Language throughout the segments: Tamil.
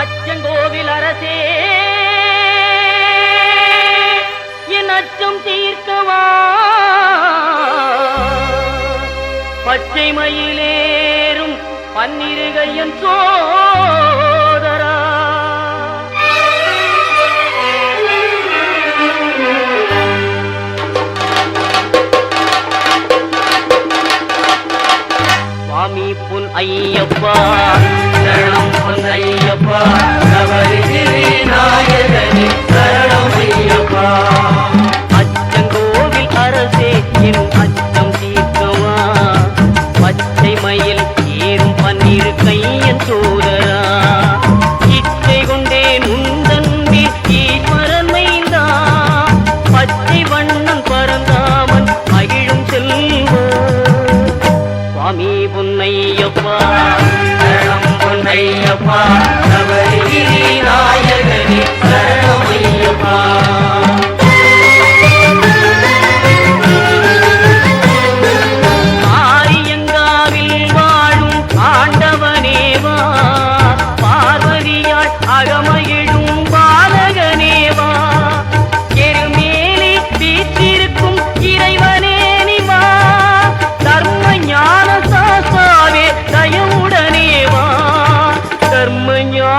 அச்சங்கோவில் அரசே என் அச்சம் தீர்க்கவா? பச்சை மயிலேறும் பன்னிருகையன் சோதரா. சுவாமி புன் ஐயப்பா. பொன்னையப்பா பொன்னையப்பா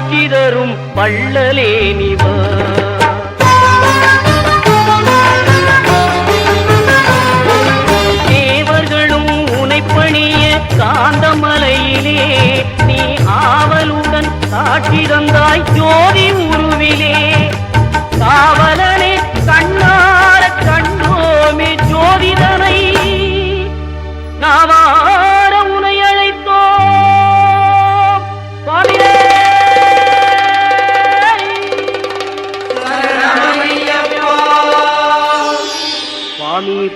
காட்சி தரும் பள்ளலே நிவா.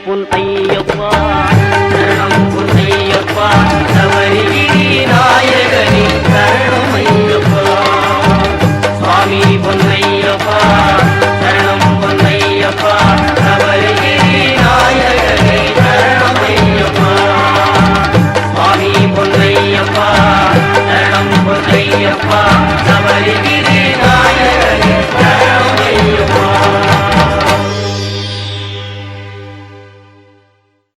பொன் ஐயப்பா சரணம் பொன் ஐயப்பா தவறி நாயகனி